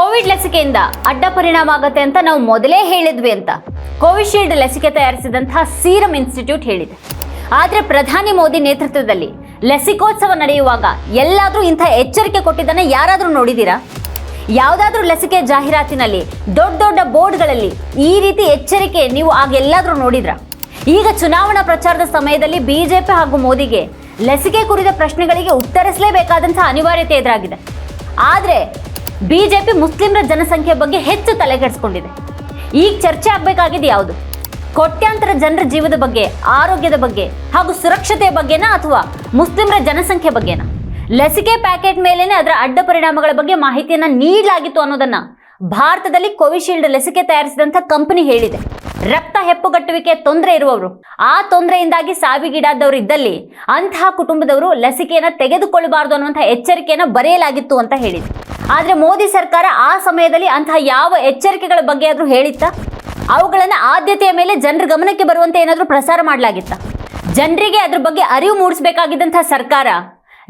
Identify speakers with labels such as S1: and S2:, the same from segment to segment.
S1: Covid ಲಸಿಕೆಯಿಂದ ಅಡ್ಡ ಪರಿಣಾಮ ಆಗುತ್ತೆ ಅಂತ ನಾವು ಮೊದಲೇ ಹೇಳಿದ್ವಿ ಅಂತ. ಕೋವಿಶೀಲ್ಡ್ ಲಸಿಕೆ ತಯಾರಿಸಿದಂತಹ ಸೀರಮ್ ಇನ್ಸ್ಟಿಟ್ಯೂಟ್ ಹೇಳಿದೆ. ಆದರೆ ಪ್ರಧಾನಿ ಮೋದಿ ನೇತೃತ್ವದಲ್ಲಿ ಲಸಿಕೋತ್ಸವ ನಡೆಯುವಾಗ ಎಲ್ಲಾದರೂ ಇಂಥ ಎಚ್ಚರಿಕೆ ಕೊಟ್ಟಿದ್ದನ್ನು ಯಾರಾದರೂ ನೋಡಿದ್ದೀರಾ? ಯಾವುದಾದ್ರೂ ಲಸಿಕೆ ಜಾಹೀರಾತಿನಲ್ಲಿ ದೊಡ್ಡ ದೊಡ್ಡ ಬೋರ್ಡ್ಗಳಲ್ಲಿ ಈ ರೀತಿ ಎಚ್ಚರಿಕೆ ನೀವು ಆಗ ಎಲ್ಲಾದರೂ ನೋಡಿದ್ರಾ? ಈಗ ಚುನಾವಣಾ ಪ್ರಚಾರದ ಸಮಯದಲ್ಲಿ ಬಿಜೆಪಿ ಹಾಗೂ ಮೋದಿಗೆ ಲಸಿಕೆ ಕುರಿತ ಪ್ರಶ್ನೆಗಳಿಗೆ ಉತ್ತರಿಸಲೇಬೇಕಾದಂತಹ ಅನಿವಾರ್ಯತೆ ಎದುರಾಗಿದೆ. ಆದರೆ ಬಿಜೆಪಿ ಮುಸ್ಲಿಮರ ಜನಸಂಖ್ಯೆ ಬಗ್ಗೆ ಹೆಚ್ಚು ತಲೆಕೆಡಿಸ್ಕೊಂಡಿದೆ. ಈಗ ಚರ್ಚೆ ಆಗಬೇಕಾಗಿದೆ ಯಾವುದು? ಕೋಟ್ಯಾಂತರ ಜನರ ಜೀವದ ಬಗ್ಗೆ, ಆರೋಗ್ಯದ ಬಗ್ಗೆ ಹಾಗೂ ಸುರಕ್ಷತೆಯ ಬಗ್ಗೆನಾ ಅಥವಾ ಮುಸ್ಲಿಮರ ಜನಸಂಖ್ಯೆ ಬಗ್ಗೆನಾ? ಲಸಿಕೆ ಪ್ಯಾಕೆಟ್ ಮೇಲೇನೆ ಅದರ ಅಡ್ಡ ಪರಿಣಾಮಗಳ ಬಗ್ಗೆ ಮಾಹಿತಿಯನ್ನ ನೀಡಲಾಗಿತ್ತು ಅನ್ನೋದನ್ನ ಭಾರತದಲ್ಲಿ ಕೋವಿಶೀಲ್ಡ್ ಲಸಿಕೆ ತಯಾರಿಸಿದಂಥ ಕಂಪನಿ ಹೇಳಿದೆ. ರಕ್ತ ಹೆಪ್ಪುಗಟ್ಟುವಿಕೆ ತೊಂದರೆ ಇರುವವರು. ಆ ತೊಂದರೆಯಿಂದಾಗಿ ಸಾವಿಗೀಡಾದವರು ಇದ್ದಲ್ಲಿ ಅಂತಹ ಕುಟುಂಬದವರು ಲಸಿಕೆಯನ್ನು ತೆಗೆದುಕೊಳ್ಳಬಾರದು ಅನ್ನುವಂಥ ಎಚ್ಚರಿಕೆಯನ್ನು ಬರೆಯಲಾಗಿತ್ತು ಅಂತ ಹೇಳಿದೆ. ಆದ್ರೆ ಮೋದಿ ಸರ್ಕಾರ ಆ ಸಮಯದಲ್ಲಿ ಅಂತಹ ಯಾವ ಎಚ್ಚರಿಕೆಗಳ ಬಗ್ಗೆ ಆದ್ರೂ ಹೇಳಿತ್ತಾ? ಅವುಗಳನ್ನ ಆದ್ಯತೆಯ ಮೇಲೆ ಜನರ ಗಮನಕ್ಕೆ ಬರುವಂತೆ ಏನಾದರೂ ಪ್ರಸಾರ ಮಾಡಲಾಗಿತ್ತ? ಜನರಿಗೆ ಅದ್ರ ಬಗ್ಗೆ ಅರಿವು ಮೂಡಿಸಬೇಕಾಗಿದ್ದಂತಹ ಸರ್ಕಾರ,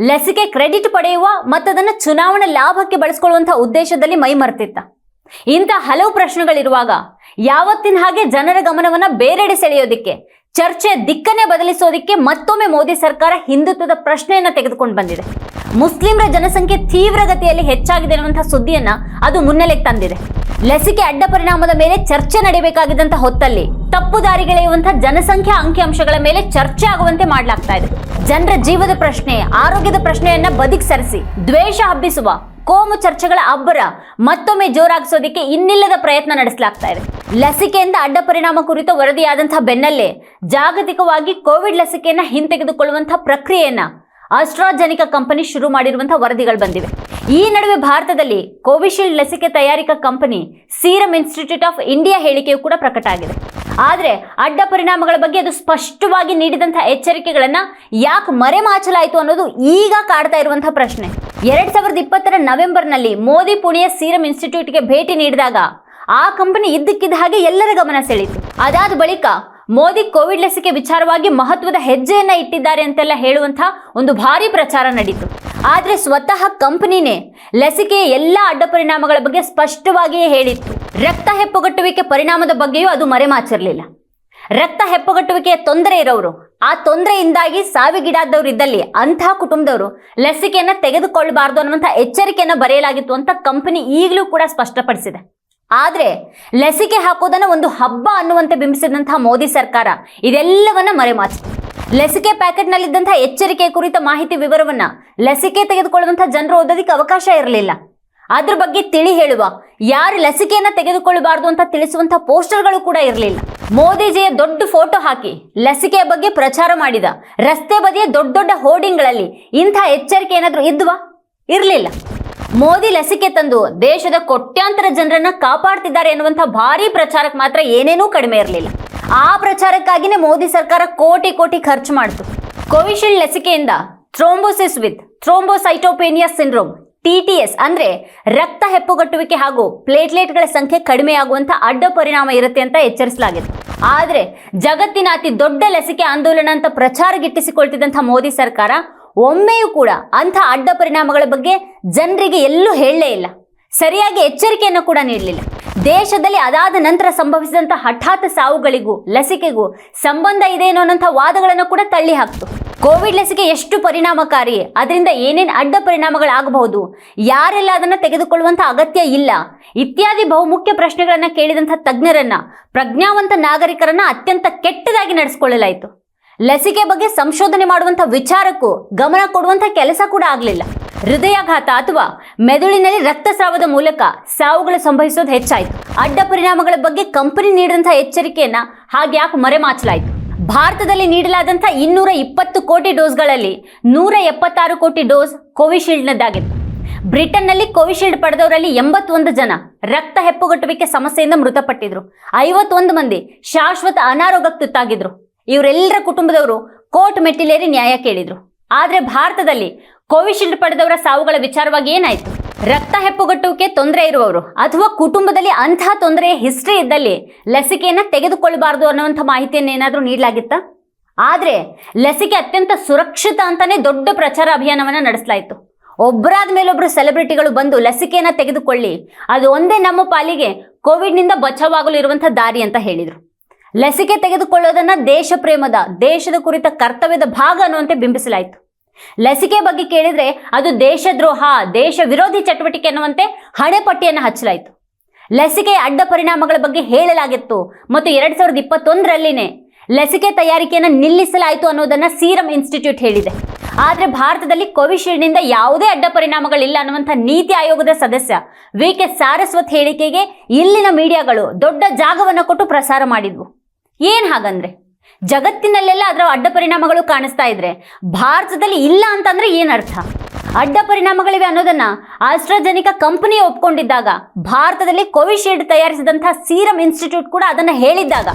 S1: ಲಸಿಕೆ ಕ್ರೆಡಿಟ್ ಪಡೆಯುವ ಮತ್ತು ಅದನ್ನು ಚುನಾವಣಾ ಲಾಭಕ್ಕೆ ಬಳಸ್ಕೊಳ್ಳುವಂತಹ ಉದ್ದೇಶದಲ್ಲಿ ಮೈಮರೆತಿತ್ತ ಇಂಥ ಹಲವು ಪ್ರಶ್ನೆಗಳಿರುವಾಗ, ಯಾವತ್ತಿನ ಹಾಗೆ ಜನರ ಗಮನವನ್ನು ಬೇರೆಡೆ ಸೆಳೆಯೋದಿಕ್ಕೆ ಚರ್ಚೆಯ ದಿಕ್ಕನ್ನೇ ಬದಲಿಸೋದಿಕ್ಕೆ ಮತ್ತೊಮ್ಮೆ ಮೋದಿ ಸರ್ಕಾರ ಹಿಂದುತ್ವದ ಪ್ರಶ್ನೆಯನ್ನ ತೆಗೆದುಕೊಂಡು ಬಂದಿದೆ. ಮುಸ್ಲಿಮರ ಜನಸಂಖ್ಯೆ ತೀವ್ರಗತಿಯಲ್ಲಿ ಹೆಚ್ಚಾಗಿದೆ ಅನ್ನುವಂತಹ ಸುದ್ದಿಯನ್ನ ಅದು ಮುನ್ನೆಲೆಗೆ ತಂದಿದೆ. ಲಸಿಕೆ ಅಡ್ಡ ಪರಿಣಾಮದ ಮೇಲೆ ಚರ್ಚೆ ನಡೆಯಬೇಕಾಗಿದ್ದಂತಹ ಹೊತ್ತಲ್ಲಿ ತಪ್ಪು ದಾರಿಗೆಳೆಯುವಂತಹ ಜನಸಂಖ್ಯಾ ಅಂಕಿಅಂಶಗಳ ಮೇಲೆ ಚರ್ಚೆ ಆಗುವಂತೆ ಮಾಡಲಾಗ್ತಾ ಇದೆ. ಜನರ ಜೀವದ ಪ್ರಶ್ನೆ, ಆರೋಗ್ಯದ ಪ್ರಶ್ನೆಯನ್ನ ಬದಿಗೆ ಸರಿಸಿ, ದ್ವೇಷ ಹಬ್ಬಿಸುವ ಕೋಮು ಚರ್ಚೆಗಳ ಅಬ್ಬರ ಮತ್ತೊಮ್ಮೆ ಜೋರಾಗಿಸೋದಕ್ಕೆ ಇನ್ನಿಲ್ಲದ ಪ್ರಯತ್ನ ನಡೆಸಲಾಗ್ತಾ ಇದೆ. ಲಸಿಕೆಯಿಂದ ಅಡ್ಡ ಪರಿಣಾಮ ಕುರಿತು ವರದಿಯಾದಂತಹ ಬೆನ್ನಲ್ಲೇ ಜಾಗತಿಕವಾಗಿ ಕೋವಿಡ್ ಲಸಿಕೆಯನ್ನು ಹಿಂತೆಗೆದುಕೊಳ್ಳುವಂತಹ ಪ್ರಕ್ರಿಯೆಯನ್ನು ಅಸ್ಟ್ರಾಜೆನಿಕಾ ಕಂಪನಿ ಶುರು ಮಾಡಿರುವಂತಹ ವರದಿಗಳು ಬಂದಿವೆ. ಈ ನಡುವೆ ಭಾರತದಲ್ಲಿ ಕೋವಿಶೀಲ್ಡ್ ಲಸಿಕೆ ತಯಾರಿಕಾ company Serum Institute of India ಹೇಳಿಕೆಯು ಕೂಡ ಪ್ರಕಟ ಆಗಿದೆ ಆದರೆ ಅಡ್ಡ ಪರಿಣಾಮಗಳ ಬಗ್ಗೆ ಅದು ಸ್ಪಷ್ಟವಾಗಿ ನೀಡಿದಂತಹ ಎಚ್ಚರಿಕೆಗಳನ್ನು ಯಾಕೆ ಮರೆಮಾಚಲಾಯಿತು ಅನ್ನೋದು ಈಗ ಕಾಡ್ತಾ ಇರುವಂತಹ ಪ್ರಶ್ನೆ. ಎರಡ್ ಸಾವಿರದ ಇಪ್ಪತ್ತರ ನವೆಂಬರ್ನಲ್ಲಿ ಮೋದಿ ಪುಣೆಯ ಸೀರಂ ಇನ್ಸ್ಟಿಟ್ಯೂಟ್ಗೆ ಭೇಟಿ ನೀಡಿದಾಗ ಆ ಕಂಪನಿ ಇದ್ದಕ್ಕಿದ್ದ ಹಾಗೆ ಎಲ್ಲರ ಗಮನ ಸೆಳೀತು. ಅದಾದ ಬಳಿಕ ಮೋದಿ ಕೋವಿಡ್ ಲಸಿಕೆ ವಿಚಾರವಾಗಿ ಮಹತ್ವದ ಹೆಜ್ಜೆಯನ್ನ ಇಟ್ಟಿದ್ದಾರೆ ಅಂತೆಲ್ಲ ಹೇಳುವಂತಹ ಒಂದು ಭಾರಿ ಪ್ರಚಾರ ನಡೀತು. ಆದರೆ ಸ್ವತಃ ಕಂಪನಿನೇ ಲಸಿಕೆಯ ಎಲ್ಲ ಅಡ್ಡ ಪರಿಣಾಮಗಳ ಬಗ್ಗೆ ಸ್ಪಷ್ಟವಾಗಿಯೇ ಹೇಳಿತ್ತು. ರಕ್ತ ಹೆಪ್ಪುಗಟ್ಟುವಿಕೆ ಪರಿಣಾಮದ ಬಗ್ಗೆಯೂ ಅದು ಮರೆಮಾಚಿರಲಿಲ್ಲ. ರಕ್ತ ಹೆಪ್ಪುಗಟ್ಟುವಿಕೆಯ ತೊಂದರೆ ಇರೋರು ಆ ತೊಂದರೆಯಿಂದಾಗಿ ಸಾವಿಗೀಡಾದವರು ಇದ್ದಲ್ಲಿ ಅಂತಹ ಕುಟುಂಬದವರು ಲಸಿಕೆಯನ್ನ ತೆಗೆದುಕೊಳ್ಳಬಾರದು ಅನ್ನುವಂಥ ಎಚ್ಚರಿಕೆಯನ್ನು ಬರೆಯಲಾಗಿತ್ತು ಅಂತ ಕಂಪನಿ ಈಗಲೂ ಕೂಡ ಸ್ಪಷ್ಟಪಡಿಸಿದೆ. ಆದರೆ ಲಸಿಕೆ ಹಾಕೋದನ್ನ ಒಂದು ಹಬ್ಬ ಅನ್ನುವಂತೆ ಬಿಂಬಿಸಿದಂತಹ ಮೋದಿ ಸರ್ಕಾರ ಇದೆಲ್ಲವನ್ನ ಮರೆಮಾಚಿತು. ಲಸಿಕೆ ಪ್ಯಾಕೆಟ್ನಲ್ಲಿದ್ದಂಥ ಎಚ್ಚರಿಕೆ ಕುರಿತ ಮಾಹಿತಿ ವಿವರವನ್ನ ಲಸಿಕೆ ತೆಗೆದುಕೊಳ್ಳುವಂಥ ಜನರು ಓದೋದಕ್ಕೆ ಅವಕಾಶ ಇರಲಿಲ್ಲ. ಅದ್ರ ಬಗ್ಗೆ ತಿಳಿ ಹೇಳುವ ಯಾರು ಲಸಿಕೆಯನ್ನ ತೆಗೆದುಕೊಳ್ಳಬಾರದು ಅಂತ ತಿಳಿಸುವಂತಹ ಪೋಸ್ಟರ್ಗಳು ಕೂಡ ಇರಲಿಲ್ಲ. ಮೋದಿಜಿಯ ದೊಡ್ಡ ಫೋಟೋ ಹಾಕಿ ಲಸಿಕೆಯ ಬಗ್ಗೆ ಪ್ರಚಾರ ಮಾಡಿದ. ರಸ್ತೆ ಬದಿಯ ದೊಡ್ಡ ದೊಡ್ಡ ಹೋರ್ಡಿಂಗ್ಗಳಲ್ಲಿ ಇಂಥ ಎಚ್ಚರಿಕೆ ಏನಾದರೂ ಇದ್ವಾ? ಇರಲಿಲ್ಲ. ಮೋದಿ ಲಸಿಕೆ ತಂದು ದೇಶದ ಕೋಟ್ಯಾಂತರ ಜನರನ್ನ ಕಾಪಾಡ್ತಿದ್ದಾರೆ ಎನ್ನುವಂಥ ಭಾರಿ ಪ್ರಚಾರಕ್ಕೆ ಮಾತ್ರ ಏನೇನೂ ಕಡಿಮೆ ಇರಲಿಲ್ಲ. ಆ ಪ್ರಚಾರಕ್ಕಾಗಿನೇ ಮೋದಿ ಸರ್ಕಾರ ಕೋಟಿ ಕೋಟಿ ಖರ್ಚು ಮಾಡಿತು. Covishield ಲಸಿಕೆಯಿಂದ thrombosis with thrombocytopenia syndrome TTS ಅಂದ್ರೆ ರಕ್ತ ಹೆಪ್ಪುಗಟ್ಟುವಿಕೆ ಹಾಗೂ ಪ್ಲೇಟ್ಲೆಟ್ಗಳ ಸಂಖ್ಯೆ ಕಡಿಮೆಯಾಗುವಂತ ಅಡ್ಡ ಪರಿಣಾಮ ಇರುತ್ತೆ ಅಂತ ಎಚ್ಚರಿಸಲಾಗಿದೆ. ಆದ್ರೆ ಜಗತ್ತಿನ ಅತಿ ದೊಡ್ಡ ಲಸಿಕೆ ಆಂದೋಲನ ಅಂತ ಪ್ರಚಾರ ಗಿಟ್ಟಿಸಿಕೊಳ್ತಿದ್ದಂಥ ಮೋದಿ ಸರ್ಕಾರ ಒಮ್ಮೆಯೂ ಕೂಡ ಅಂಥ ಅಡ್ಡ ಪರಿಣಾಮಗಳ ಬಗ್ಗೆ ಜನರಿಗೆ ಎಲ್ಲೂ ಹೇಳಲೇ ಇಲ್ಲ. ಸರಿಯಾಗಿ ಎಚ್ಚರಿಕೆಯನ್ನು ಕೂಡ ನೀಡಲಿಲ್ಲ. ದೇಶದಲ್ಲಿ ಅದಾದ ನಂತರ ಸಂಭವಿಸಿದಂಥ ಹಠಾತ್ ಸಾವುಗಳಿಗೂ ಲಸಿಕೆಗೂ ಸಂಬಂಧ ಇದೆ ಅನ್ನೋಂಥ ವಾದಗಳನ್ನು ಕೂಡ ತಳ್ಳಿ ಹಾಕ್ತು. ಕೋವಿಡ್ ಲಸಿಕೆ ಎಷ್ಟು ಪರಿಣಾಮಕಾರಿ? ಅದರಿಂದ ಏನೇನು ಅಡ್ಡ ಪರಿಣಾಮಗಳಾಗಬಹುದು? ಯಾರೆಲ್ಲ ಅದನ್ನು ತೆಗೆದುಕೊಳ್ಳುವಂಥ ಅಗತ್ಯ ಇಲ್ಲ. ಇತ್ಯಾದಿ ಬಹುಮುಖ್ಯ ಪ್ರಶ್ನೆಗಳನ್ನು ಕೇಳಿದಂಥ ತಜ್ಞರನ್ನ, ಪ್ರಜ್ಞಾವಂತ ನಾಗರಿಕರನ್ನ ಅತ್ಯಂತ ಕೆಟ್ಟದಾಗಿ ನಡೆಸಿಕೊಳ್ಳಲಾಯಿತು. ಲಸಿಕೆ ಬಗ್ಗೆ ಸಂಶೋಧನೆ ಮಾಡುವಂಥ ವಿಚಾರಕ್ಕೂ ಗಮನ ಕೊಡುವಂಥ ಕೆಲಸ ಕೂಡ ಆಗಲಿಲ್ಲ. ಹೃದಯಾಘಾತ ಅಥವಾ ಮೆದುಳಿನಲ್ಲಿ ರಕ್ತಸ್ರಾವದ ಮೂಲಕ ಸಾವುಗಳು ಸಂಭವಿಸೋದು ಹೆಚ್ಚಾಯಿತು. ಅಡ್ಡ ಪರಿಣಾಮಗಳ ಬಗ್ಗೆ ಕಂಪನಿ ನೀಡಿದಂಥ ಹಾಗೆ ಯಾಕೆ ಮರೆಮಾಚಲಾಯಿತು. ಭಾರತದಲ್ಲಿ ನೀಡಲಾದಂಥ ಇನ್ನೂರ ಇಪ್ಪತ್ತು ಕೋಟಿ ಡೋಸ್ಗಳಲ್ಲಿ ನೂರ ಎಪ್ಪತ್ತಾರು ಕೋಟಿ ಡೋಸ್ ಕೋವಿಶೀಲ್ಡ್ನದ್ದಾಗಿತ್ತು. ಬ್ರಿಟನ್ನಲ್ಲಿ ಕೋವಿಶೀಲ್ಡ್ ಪಡೆದವರಲ್ಲಿ ಎಂಬತ್ತೊಂದು ಜನ ರಕ್ತ ಹೆಪ್ಪುಗಟ್ಟುವಿಕೆ ಸಮಸ್ಯೆಯಿಂದ ಮೃತಪಟ್ಟಿದ್ರು. ಐವತ್ತೊಂದು ಮಂದಿ ಶಾಶ್ವತ ಅನಾರೋಗ್ಯಕ್ಕೆ ತುತ್ತಾಗಿದ್ರು. ಇವರೆಲ್ಲರ ಕುಟುಂಬದವರು ಕೋರ್ಟ್ ಮೆಟ್ಟಿಲೇರಿ ನ್ಯಾಯ ಕೇಳಿದ್ರು. ಆದರೆ ಭಾರತದಲ್ಲಿ ಕೋವಿಶೀಲ್ಡ್ ಪಡೆದವರ ಸಾವುಗಳ ವಿಚಾರವಾಗಿ ಏನಾಯ್ತು? ರಕ್ತ ಹೆಪ್ಪುಗಟ್ಟುವಿಕೆ ತೊಂದರೆ ಇರುವವರು ಅಥವಾ ಕುಟುಂಬದಲ್ಲಿ ಅಂತಹ ತೊಂದರೆಯ ಹಿಸ್ಟ್ರಿ ಇದ್ದಲ್ಲಿ ಲಸಿಕೆಯನ್ನ ತೆಗೆದುಕೊಳ್ಳಬಾರದು ಅನ್ನುವಂಥ ಮಾಹಿತಿಯನ್ನು ಏನಾದರೂ ನೀಡಲಾಗಿತ್ತಾ? ಆದರೆ ಲಸಿಕೆ ಅತ್ಯಂತ ಸುರಕ್ಷಿತ ಅಂತಾನೆ ದೊಡ್ಡ ಪ್ರಚಾರ ಅಭಿಯಾನವನ್ನ ನಡೆಸಲಾಯಿತು. ಒಬ್ಬರಾದ ಮೇಲೊಬ್ಬರು ಸೆಲೆಬ್ರಿಟಿಗಳು ಬಂದು ಲಸಿಕೆಯನ್ನ ತೆಗೆದುಕೊಳ್ಳಿ, ಅದು ಒಂದೇ ನಮ್ಮ ಪಾಲಿಗೆ ಕೋವಿಡ್ನಿಂದ ಬಚಾವಾಗಲು ಇರುವಂಥ ದಾರಿ ಅಂತ ಹೇಳಿದರು. ಲಸಿಕೆ ತೆಗೆದುಕೊಳ್ಳೋದನ್ನ ದೇಶ ಪ್ರೇಮದ, ದೇಶದ ಕುರಿತ ಕರ್ತವ್ಯದ ಭಾಗ ಅನ್ನುವಂತೆ ಬಿಂಬಿಸಲಾಯಿತು. ಲಸಿಕೆ ಬಗ್ಗೆ ಕೇಳಿದ್ರೆ ಅದು ದೇಶದ್ರೋಹ, ದೇಶ ವಿರೋಧಿ ಚಟುವಟಿಕೆ ಅನ್ನುವಂತೆ ಹಣೆಪಟ್ಟಿಯನ್ನು ಹಚ್ಚಲಾಯಿತು. ಲಸಿಕೆ ಅಡ್ಡ ಪರಿಣಾಮಗಳ ಬಗ್ಗೆ ಹೇಳಲಾಗಿತ್ತು ಮತ್ತು ಎರಡ್ ಸಾವಿರದ ಇಪ್ಪತ್ತೊಂದರಲ್ಲಿನೇ ಲಸಿಕೆ ತಯಾರಿಕೆಯನ್ನು ನಿಲ್ಲಿಸಲಾಯಿತು ಅನ್ನೋದನ್ನ ಸೀರಂ ಇನ್ಸ್ಟಿಟ್ಯೂಟ್ ಹೇಳಿದೆ. ಆದರೆ ಭಾರತದಲ್ಲಿ ಕೋವಿಶೀಲ್ಡ್ನಿಂದ ಯಾವುದೇ ಅಡ್ಡ ಪರಿಣಾಮಗಳಿಲ್ಲ ಅನ್ನುವಂಥ ನೀತಿ ಆಯೋಗದ ಸದಸ್ಯ ವಿ. ಕೆ. ಸಾರಸ್ವತ್ ಹೇಳಿಕೆಗೆ ಇಲ್ಲಿನ ಮೀಡಿಯಾಗಳು ದೊಡ್ಡ ಜಾಗವನ್ನು ಕೊಟ್ಟು ಪ್ರಸಾರ ಮಾಡಿದ್ವು. ಏನ್ ಹಾಗಂದ್ರೆ? ಜಗತ್ತಿನಲ್ಲೆಲ್ಲ ಅದರ ಅಡ್ಡ ಪರಿಣಾಮಗಳು ಕಾಣಿಸ್ತಾ ಇದ್ರೆ ಭಾರತದಲ್ಲಿ ಇಲ್ಲ ಅಂತಂದ್ರೆ ಏನರ್ಥ? ಅಡ್ಡ ಪರಿಣಾಮಗಳಿವೆ ಅನ್ನೋದನ್ನ ಆಸ್ಟ್ರಾಜೆನಿಕ ಕಂಪನಿ ಒಪ್ಕೊಂಡಿದ್ದಾಗ ಭಾರತದಲ್ಲಿ ಕೋವಿಶೀಲ್ಡ್ ತಯಾರಿಸಿದಂತಹ ಸೀರಮ್ ಇನ್ಸ್ಟಿಟ್ಯೂಟ್ ಕೂಡ ಅದನ್ನ ಹೇಳಿದ್ದಾಗ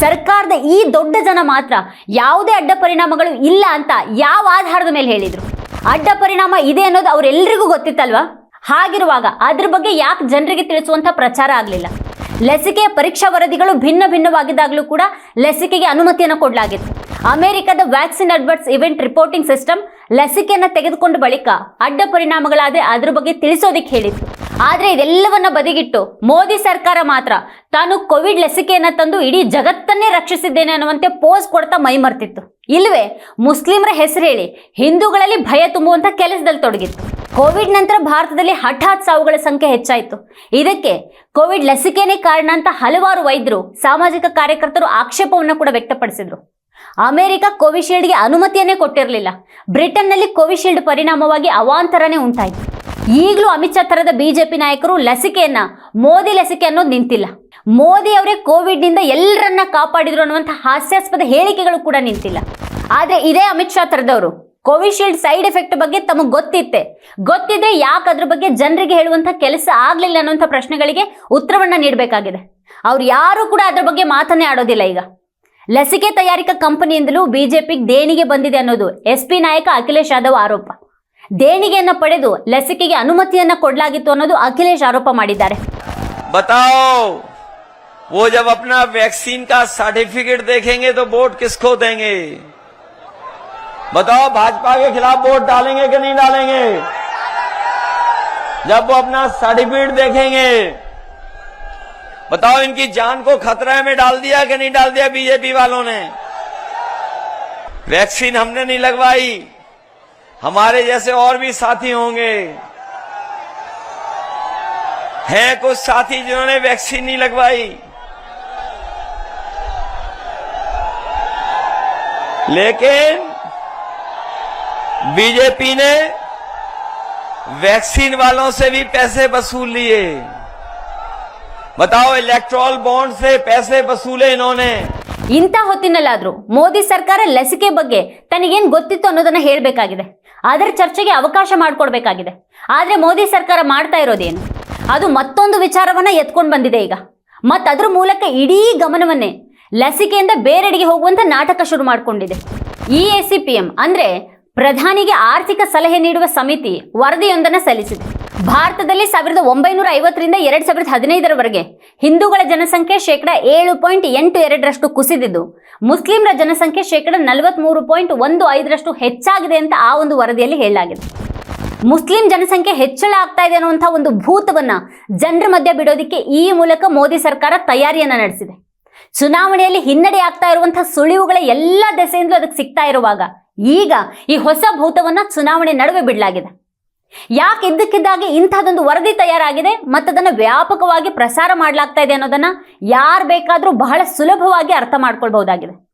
S1: ಸರ್ಕಾರದ ಈ ದೊಡ್ಡ ಜನ ಮಾತ್ರ ಯಾವುದೇ ಅಡ್ಡ ಪರಿಣಾಮಗಳು ಇಲ್ಲ ಅಂತ ಯಾವ ಆಧಾರದ ಮೇಲೆ ಹೇಳಿದ್ರು? ಅಡ್ಡ ಪರಿಣಾಮ ಇದೆ ಅನ್ನೋದು ಅವರೆಲ್ಲರಿಗೂ ಗೊತ್ತಿತ್ತಲ್ವಾ? ಹಾಗಿರುವಾಗ ಅದ್ರ ಬಗ್ಗೆ ಯಾಕೆ ಜನರಿಗೆ ತಿಳಿಸುವಂತ ಪ್ರಚಾರ ಆಗಲಿಲ್ಲ? ಲಸಿಕೆಯ ಪರೀಕ್ಷಾ ವರದಿಗಳು ಭಿನ್ನ ಭಿನ್ನವಾಗಿದ್ದಾಗಲೂ ಕೂಡ ಲಸಿಕೆಗೆ ಅನುಮತಿಯನ್ನು ಕೊಡಲಾಗಿತ್ತು. ಅಮೆರಿಕದ vaccine adverse event reporting system ಲಸಿಕೆಯನ್ನು ತೆಗೆದುಕೊಂಡ ಬಳಿಕ ಅಡ್ಡ ಪರಿಣಾಮಗಳಾದರೆ ಅದ್ರ ಬಗ್ಗೆ ತಿಳಿಸೋದಕ್ಕೆ ಹೇಳಿತ್ತು. ಆದರೆ ಇದೆಲ್ಲವನ್ನ ಬದಿಗಿಟ್ಟು ಮೋದಿ ಸರ್ಕಾರ ಮಾತ್ರ ತಾನು ಕೋವಿಡ್ ಲಸಿಕೆಯನ್ನು ತಂದು ಇಡೀ ಜಗತ್ತನ್ನೇ ರಕ್ಷಿಸಿದ್ದೇನೆ ಅನ್ನುವಂತೆ ಪೋಸ್ ಕೊಡ್ತಾ ಮೈಮರ್ತಿತ್ತು ಇಲ್ಲವೇ ಮುಸ್ಲಿಮರ ಹೆಸರು ಹೇಳಿ ಹಿಂದೂಗಳಲ್ಲಿ ಭಯ ತುಂಬುವಂಥ ಕೆಲಸದಲ್ಲಿ ತೊಡಗಿತ್ತು. ಕೋವಿಡ್ ನಂತರ ಭಾರತದಲ್ಲಿ ಹಠಾತ್ ಸಾವುಗಳ ಸಂಖ್ಯೆ ಹೆಚ್ಚಾಯಿತು. ಇದಕ್ಕೆ ಕೋವಿಡ್ ಲಸಿಕೆನೇ ಕಾರಣ ಅಂತ ಹಲವಾರು ವೈದ್ಯರು, ಸಾಮಾಜಿಕ ಕಾರ್ಯಕರ್ತರು ಆಕ್ಷೇಪವನ್ನು ಕೂಡ ವ್ಯಕ್ತಪಡಿಸಿದ್ರು. ಅಮೆರಿಕ ಕೋವಿಶೀಲ್ಡ್ಗೆ ಅನುಮತಿಯನ್ನೇ ಕೊಟ್ಟಿರಲಿಲ್ಲ. ಬ್ರಿಟನ್ನಲ್ಲಿ ಕೋವಿಶೀಲ್ಡ್ ಪರಿಣಾಮವಾಗಿ ಅವಾಂತರನೇ ಉಂಟಾಯಿತು. ಈಗಲೂ ಅಮಿತ್ ಶಾ ತರದ ಬಿಜೆಪಿ ನಾಯಕರು ಲಸಿಕೆಯನ್ನ, ಮೋದಿ ಲಸಿಕೆ ಅನ್ನೋದು ನಿಂತಿಲ್ಲ. ಮೋದಿ ಅವರೇ ಕೋವಿಡ್ನಿಂದ ಎಲ್ಲರನ್ನ ಕಾಪಾಡಿದ್ರು ಅನ್ನುವಂಥ ಹಾಸ್ಯಾಸ್ಪದ ಹೇಳಿಕೆಗಳು ಕೂಡ ನಿಂತಿಲ್ಲ. ಆದರೆ ಇದೇ ಅಮಿತ್ ಶಾ ತರದವರು ಕೋವಿಶೀಲ್ಡ್ ಸೈಡ್ ಎಫೆಕ್ಟ್ ಬಗ್ಗೆ ತಮಗೆ ಗೊತ್ತಿತ್ತೆ ಗೊತ್ತಿದ್ರೆ ಯಾಕೆ ಅದ್ರ ಬಗ್ಗೆ ಜನರಿಗೆ ಹೇಳುವಂಥ ಕೆಲಸ ಆಗ್ಲಿಲ್ಲ ಅನ್ನುವಂಥ ಪ್ರಶ್ನೆಗಳಿಗೆ ಉತ್ತರವನ್ನ ನೀಡಬೇಕಾಗಿದೆ ಅವ್ರು ಯಾರು ಕೂಡ ಅದ್ರ ಬಗ್ಗೆ ಮಾತನ್ನೇ ಆಡೋದಿಲ್ಲ ಈಗ ಲಸಿಕೆ ತಯಾರಿಕಾ ಕಂಪನಿಯಿಂದಲೂ ಬಿಜೆಪಿಗೆ ದೇಣಿಗೆ ಬಂದಿದೆ ಅನ್ನೋದು ಎಸ್ ಪಿ ನಾಯಕ ಅಖಿಲೇಶ್ ಯಾದವ್ ಆರೋಪ ದೇಣಿಗೆಯನ್ನ ಪಡೆದು ಲಸಿಕೆಗೆ ಅನುಮತಿಯನ್ನ ಕೊಡಲಾಗಿತ್ತು ಅನ್ನೋದು ಅಖಿಲೇಶ್ ಆರೋಪ ಮಾಡಿದ್ದಾರೆ
S2: बताओ वो जब अपना वैक्सीन का सर्टिफिकेट देखेंगे तो वोट किसको देंगे बताओ भाजपा के खिलाफ वोट डालेंगे कि नहीं डालेंगे? जब वो अपना सर्टिफिकेट देखेंगे, बताओ इनकी जान को खतरे में डाल दिया कि नहीं डाल दिया बीजेपी वालों ने? वैक्सीन हमने नहीं लगवाई। हमारे जैसे और भी साथी होंगे। हैं कुछ साथी जिन्होंने वैक्सीन नहीं लगवाई? लेकिन बीजेपी ने वैक्सीन वालों से भी पैसे वसूल लिए बताओ इलेक्ट्रॉल बॉन्ड से पैसे वसूले इन्होंने
S1: ಇಂಥ ಹೊತ್ತಿನಲ್ಲಾದ್ರೂ ಮೋದಿ ಸರ್ಕಾರ ಲಸಿಕೆ ಬಗ್ಗೆ ತನಗೇನ್ ಗೊತ್ತಿತ್ತು ಅನ್ನೋದನ್ನ ಹೇಳ್ಬೇಕಾಗಿದೆ ಅದರ ಚರ್ಚೆಗೆ ಅವಕಾಶ ಮಾಡಿಕೊಡ್ಬೇಕಾಗಿದೆ ಆದ್ರೆ ಮೋದಿ ಸರ್ಕಾರ ಮಾಡ್ತಾ ಇರೋದೇನು ಅದು ಮತ್ತೊಂದು ವಿಚಾರವನ್ನ ಎತ್ಕೊಂಡು ಬಂದಿದೆ ಈಗ ಮತ್ತು ಅದ್ರ ಮೂಲಕ ಇಡೀ ಗಮನವನ್ನೇ ಲಸಿಕೆಯಿಂದ ಬೇರೆಡೆಗೆ ಹೋಗುವಂತ ನಾಟಕ ಶುರು ಮಾಡಿಕೊಂಡಿದೆ E A C P M ಅಂದ್ರೆ ಪ್ರಧಾನಿಗೆ ಆರ್ಥಿಕ ಸಲಹೆ ನೀಡುವ ಸಮಿತಿ ವರದಿಯೊಂದನ್ನು ಸಲ್ಲಿಸಿದೆ ಭಾರತದಲ್ಲಿ ಸಾವಿರದ ಒಂಬೈನೂರ ಐವತ್ತರಿಂದ ಎರಡು ಸಾವಿರದ ಹದಿನೈದರವರೆಗೆ ಹಿಂದೂಗಳ ಜನಸಂಖ್ಯೆ ಶೇಕಡ ಏಳು ಪಾಯಿಂಟ್ ಎಂಟು ಎರಡರಷ್ಟು ಕುಸಿದಿದ್ದು ಮುಸ್ಲಿಮರ ಜನಸಂಖ್ಯೆ ಶೇಕಡ ನಲವತ್ತ್ಮೂರು ಪಾಯಿಂಟ್ ಒಂದು ಐದರಷ್ಟು ಹೆಚ್ಚಾಗಿದೆ ಅಂತ ಆ ಒಂದು ವರದಿಯಲ್ಲಿ ಹೇಳಲಾಗಿದೆ. ಮುಸ್ಲಿಂ ಜನಸಂಖ್ಯೆ ಹೆಚ್ಚಳ ಆಗ್ತಾ ಇದೆ ಅನ್ನುವಂಥ ಒಂದು ಭೂತವನ್ನ ಜನರ ಮಧ್ಯೆ ಬಿಡೋದಕ್ಕೆ ಈ ಮೂಲಕ ಮೋದಿ ಸರ್ಕಾರ ತಯಾರಿಯನ್ನ ನಡೆಸಿದೆ. ಚುನಾವಣೆಯಲ್ಲಿ ಹಿನ್ನಡೆ ಆಗ್ತಾ ಇರುವಂತಹ ಸುಳಿವುಗಳ ಎಲ್ಲ ದೆಸೆಯಿಂದಲೂ ಅದಕ್ಕೆ ಸಿಗ್ತಾ ಇರುವಾಗ ಈಗ ಈ ಹೊಸ ಭೂತವನ್ನ ಚುನಾವಣೆ ನಡುವೆ ಬಿಡಲಾಗಿದೆ. ಯಾಕೆ ಇದ್ದಕ್ಕಿದ್ದಾಗೆ ಇಂಥದ್ದೊಂದು ವರದಿ ತಯಾರಾಗಿದೆ ಮತ್ತದನ್ನು ವ್ಯಾಪಕವಾಗಿ ಪ್ರಸಾರ ಮಾಡಲಾಗ್ತಾ ಇದೆ ಅನ್ನೋದನ್ನು ಯಾರು ಬೇಕಾದರೂ ಬಹಳ ಸುಲಭವಾಗಿ ಅರ್ಥ ಮಾಡ್ಕೊಳ್ಬಹುದಾಗಿದೆ.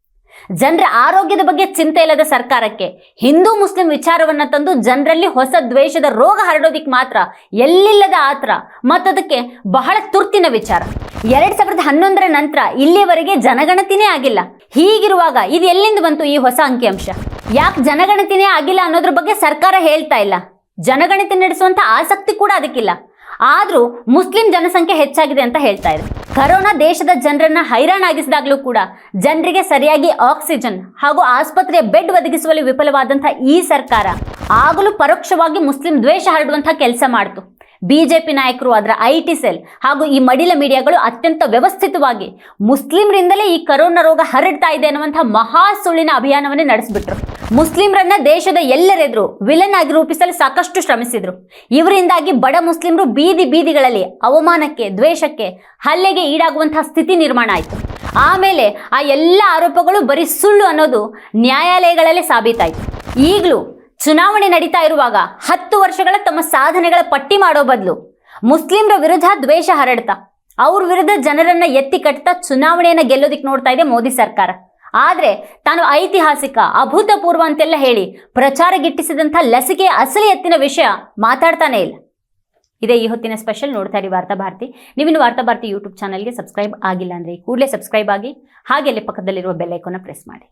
S1: ಜನರ ಆರೋಗ್ಯದ ಬಗ್ಗೆ ಚಿಂತೆ ಇಲ್ಲದ ಸರ್ಕಾರಕ್ಕೆ. ಹಿಂದೂ ಮುಸ್ಲಿಂ ವಿಚಾರವನ್ನ ತಂದು ಜನರಲ್ಲಿ ಹೊಸ ದ್ವೇಷದ ರೋಗ ಹರಡೋದಿಕ್ ಮಾತ್ರ ಎಲ್ಲಿಲ್ಲದ ಆತ್ರ. ಮತ್ತದಕ್ಕೆ ಬಹಳ ತುರ್ತಿನ ವಿಚಾರ. ಎರಡ್ ಸಾವಿರದ ಹನ್ನೊಂದರ ನಂತರ ಇಲ್ಲಿಯವರೆಗೆ ಜನಗಣತಿನೇ ಆಗಿಲ್ಲ. ಹೀಗಿರುವಾಗ ಇದು ಎಲ್ಲಿಂದ ಬಂತು ಈ ಹೊಸ ಅಂಕಿಅಂಶ? ಯಾಕೆ ಜನಗಣತಿನೇ ಆಗಿಲ್ಲ ಅನ್ನೋದ್ರ ಬಗ್ಗೆ ಸರ್ಕಾರ ಹೇಳ್ತಾ ಇಲ್ಲ. ಜನಗಣತಿ ನಡೆಸುವಂತ ಆಸಕ್ತಿ ಕೂಡ ಅದಕ್ಕಿಲ್ಲ. ಆದ್ರೂ ಮುಸ್ಲಿಂ ಜನಸಂಖ್ಯೆ ಹೆಚ್ಚಾಗಿದೆ ಅಂತ ಹೇಳ್ತಾ ಇದೆ ಕರೋನಾ ದೇಶದ ಜನರನ್ನ ಹೈರಾಣಾಗಿಸಿದಾಗಲೂ ಕೂಡ ಜನರಿಗೆ ಸರಿಯಾಗಿ ಆಕ್ಸಿಜನ್ ಹಾಗೂ ಆಸ್ಪತ್ರೆಯ ಬೆಡ್ ಒದಗಿಸುವಲ್ಲಿ ವಿಫಲವಾದಂಥ ಈ ಸರ್ಕಾರ ಆಗಲೂ ಪರೋಕ್ಷವಾಗಿ ಮುಸ್ಲಿಂ ದ್ವೇಷ ಹರಡುವಂಥ ಕೆಲಸ ಮಾಡ್ತು. ಬಿಜೆಪಿ ನಾಯಕರು ಅದರ ಐ ಟಿ ಸೆಲ್ ಹಾಗೂ ಈ ಮಡಿಲ ಮೀಡಿಯಾಗಳು ಅತ್ಯಂತ ವ್ಯವಸ್ಥಿತವಾಗಿ ಮುಸ್ಲಿಮರಿಂದಲೇ ಈ ಕರೋನಾ ರೋಗ ಹರಡ್ತಾ ಇದೆ ಅನ್ನುವಂಥ ಮಹಾ ಸುಳ್ಳಿನ ಅಭಿಯಾನವನ್ನೇ ನಡೆಸಿಬಿಟ್ರು. ಮುಸ್ಲಿಮರನ್ನ ದೇಶದ ಎಲ್ಲರೆದುರು ವಿಲನ್ ಆಗಿ ರೂಪಿಸಲು ಸಾಕಷ್ಟು ಶ್ರಮಿಸಿದ್ರು. ಇವರಿಂದಾಗಿ ಬಡ ಮುಸ್ಲಿಮರು ಬೀದಿ ಬೀದಿಗಳಲ್ಲಿ ಅವಮಾನಕ್ಕೆ, ದ್ವೇಷಕ್ಕೆ, ಹಲ್ಲೆಗೆ ಈಡಾಗುವಂತಹ ಸ್ಥಿತಿ ನಿರ್ಮಾಣ ಆಯಿತು. ಆಮೇಲೆ ಆ ಎಲ್ಲ ಆರೋಪಗಳು ಬರೀ ಸುಳ್ಳು ಅನ್ನೋದು ನ್ಯಾಯಾಲಯಗಳಲ್ಲೇ ಸಾಬೀತಾಯಿತು. ಈಗಲೂ ಚುನಾವಣೆ ನಡೀತಾ ಇರುವಾಗ ಹತ್ತು ವರ್ಷಗಳ ತಮ್ಮ ಸಾಧನೆಗಳ ಪಟ್ಟಿ ಮಾಡೋ ಬದಲು ಮುಸ್ಲಿಂರ ವಿರುದ್ಧ ದ್ವೇಷ ಹರಡ್ತಾ ಅವ್ರ ವಿರುದ್ಧ ಜನರನ್ನ ಎತ್ತಿ ಕಟ್ತಾ ಚುನಾವಣೆಯನ್ನ ಗೆಲ್ಲೋದಿಕ್ ನೋಡ್ತಾ ಇದೆ ಮೋದಿ ಸರ್ಕಾರ. ಆದ್ರೆ ತಾನು ಐತಿಹಾಸಿಕ, ಅಭೂತಪೂರ್ವ ಅಂತೆಲ್ಲ ಹೇಳಿ ಪ್ರಚಾರ ಗಿಟ್ಟಿಸಿದಂಥ ಲಸಿಕೆಯ ಅಸಲಿ ಎತ್ತಿನ ವಿಷಯ ಮಾತಾಡ್ತಾನೆ ಇಲ್ಲ. ಇದೇ ಈ ಹೊತ್ತಿನ ಸ್ಪೆಷಲ್ ನೋಡ್ತಾ ಇರಿ ವಾರ್ತಾ ಭಾರತಿ. ನೀವಿನ್ನು ವಾರ್ತಾ ಭಾರತಿ ಯೂಟ್ಯೂಬ್ ಚಾನಲ್ಗೆ ಸಬ್ಸ್ಕ್ರೈಬ್ ಆಗಿಲ್ಲ ಅಂದ್ರೆ ಕೂಡಲೇ ಸಬ್ಸ್ಕ್ರೈಬ್ ಆಗಿ ಹಾಗೆ ಅಲ್ಲಿ ಪಕ್ಕದಲ್ಲಿರುವ ಬೆಲ್ಲೈಕೋನ ಪ್ರೆಸ್ ಮಾಡಿ.